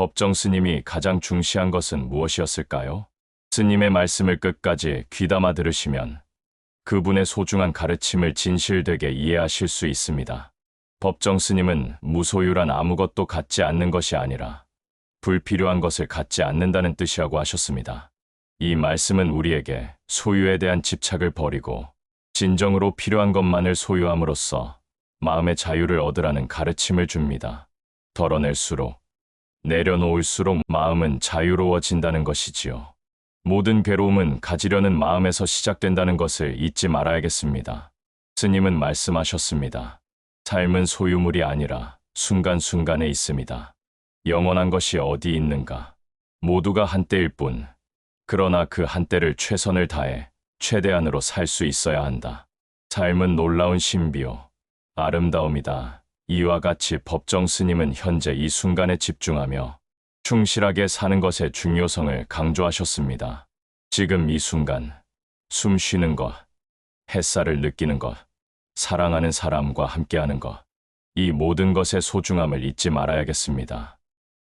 법정 스님이 가장 중시한 것은 무엇이었을까요? 스님의 말씀을 끝까지 귀담아 들으시면 그분의 소중한 가르침을 진실되게 이해하실 수 있습니다. 법정 스님은 무소유란 아무것도 갖지 않는 것이 아니라 불필요한 것을 갖지 않는다는 뜻이라고 하셨습니다. 이 말씀은 우리에게 소유에 대한 집착을 버리고 진정으로 필요한 것만을 소유함으로써 마음의 자유를 얻으라는 가르침을 줍니다. 덜어낼수록 내려놓을수록 마음은 자유로워진다는 것이지요. 모든 괴로움은 가지려는 마음에서 시작된다는 것을 잊지 말아야겠습니다. 스님은 말씀하셨습니다. 삶은 소유물이 아니라 순간순간에 있습니다. 영원한 것이 어디 있는가? 모두가 한때일 뿐. 그러나 그 한때를 최선을 다해 최대한으로 살 수 있어야 한다. 삶은 놀라운 신비요. 아름다움이다. 이와 같이 법정 스님은 현재 이 순간에 집중하며 충실하게 사는 것의 중요성을 강조하셨습니다. 지금 이 순간, 숨 쉬는 것, 햇살을 느끼는 것, 사랑하는 사람과 함께하는 것, 이 모든 것의 소중함을 잊지 말아야겠습니다.